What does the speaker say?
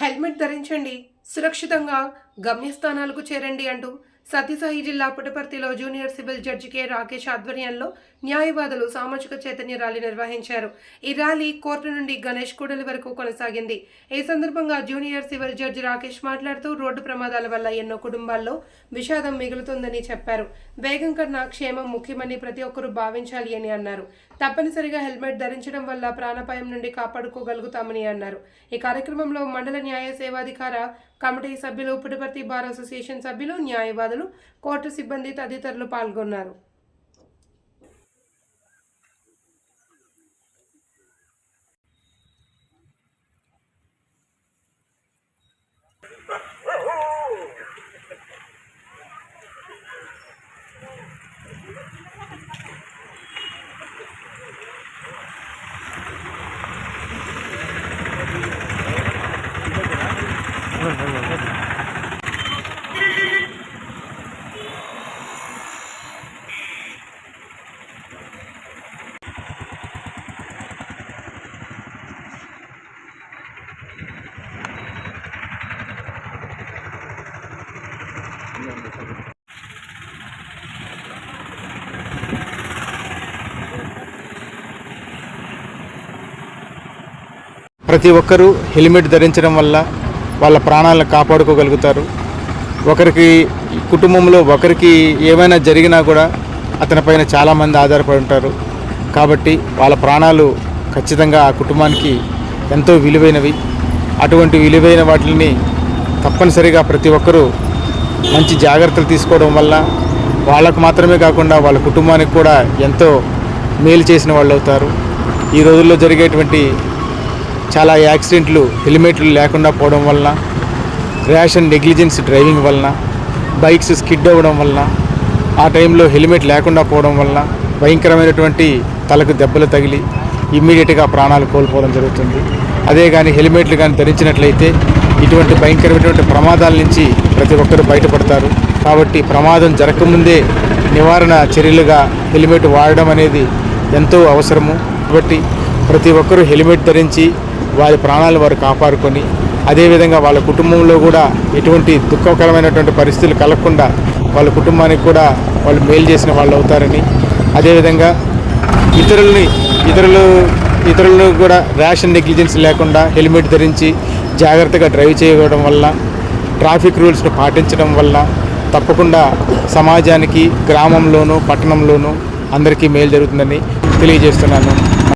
Helmet ధరించండి. సురక్షితంగా గమ్యస్థానాలకు చేరండి అంటూ సత్యసాయి జిల్లా పుట్టపర్తిలో junior civil judge K Rakesh ఆధ్వర్యంలో న్యాయవాదులు సామాజిక చైతన్య ర్యాలీ నిర్వహించారు. ఈ ర్యాలీ కోర్టు నుండి గణేష్ కూడలి వరకు కొనసాగింది. ఈ సందర్భంగా జూనియర్ సివిల్ జడ్జి రాకేష్ మాట్లాడుతూ రోడ్డు ప్రమాదాల వల్ల ఎన్నో కుటుంబాల్లో విషాదం మిగులుతుందని చెప్పారు. వేగం కన్నా క్షేమం ముఖ్యమని ప్రతి ఒక్కరూ భావించాలి అని అన్నారు. తప్పనిసరిగా హెల్మెట్ ధరించడం వల్ల ప్రాణాపాయం నుండి కాపాడుకోగలుగుతామని అన్నారు. ఈ కార్యక్రమంలో మండల న్యాయ సేవాధికార కమిటీ సభ్యులు పుట్టపర్తి బార్ అసోసియేషన్ సభ్యులు న్యాయవాదులు కోర్టు సిబ్బంది తదితరులు పాల్గొన్నారు. ప్రతి ఒక్కరూ హెల్మెట్ ధరించడం వల్ల వాళ్ళ ప్రాణాలను కాపాడుకోగలుగుతారు. ఒకరికి కుటుంబంలో ఒకరికి ఏమైనా జరిగినా కూడా అతనిపైన చాలామంది ఆధారపడి ఉంటారు. కాబట్టి వాళ్ళ ప్రాణాలు ఖచ్చితంగా ఆ కుటుంబానికి ఎంతో విలువైనవి. అటువంటి విలువైన వాటిని తప్పనిసరిగా ప్రతి ఒక్కరూ మంచి జాగ్రత్తలు తీసుకోవడం వల్ల వాళ్ళకు మాత్రమే కాకుండా వాళ్ళ కుటుంబానికి కూడా ఎంతో మేలు చేసిన వాళ్ళు అవుతారు ఈ రోజుల్లో జరిగేటువంటి చాలా యాక్సిడెంట్లు హెల్మెట్లు లేకుండా పోవడం వలన ర్యాష్ అండ్ నెగ్లిజెన్స్ డ్రైవింగ్ వలన బైక్స్ స్కిడ్ అవ్వడం వలన ఆ టైంలో హెల్మెట్ లేకుండా పోవడం వలన భయంకరమైనటువంటి తలకు దెబ్బలు తగిలి ఇమ్మీడియట్గా ప్రాణాలు కోల్పోవడం జరుగుతుంది. అదే కానీ హెల్మెట్లు కానీ ధరించినట్లయితే ఇటువంటి భయంకరమైనటువంటి ప్రమాదాల నుంచి ప్రతి ఒక్కరూ బయటపడతారు. కాబట్టి ప్రమాదం జరగకముందే నివారణ చర్యలుగా హెల్మెట్ వాడడం అనేది ఎంతో అవసరము. కాబట్టి ప్రతి ఒక్కరూ హెల్మెట్ ధరించి వారి ప్రాణాలు వారు కాపాడుకొని అదేవిధంగా వాళ్ళ కుటుంబంలో కూడా ఎటువంటి దుఃఖకరమైనటువంటి పరిస్థితులు కలగకుండా వాళ్ళ కుటుంబానికి కూడా వాళ్ళు మేలు చేసిన వాళ్ళు అవుతారని అదేవిధంగా ఇతరులని ఇతరులు ఇతరులను కూడా ర్యాష్ అండ్ నెగ్లిజెన్స్ లేకుండా హెల్మెట్ ధరించి జాగ్రత్తగా డ్రైవ్ చేయడం వల్ల ట్రాఫిక్ రూల్స్ను పాటించడం వల్ల తప్పకుండా సమాజానికి గ్రామంలోనూ పట్టణంలోనూ అందరికీ మేలు జరుగుతుందని తెలియజేస్తున్నాను.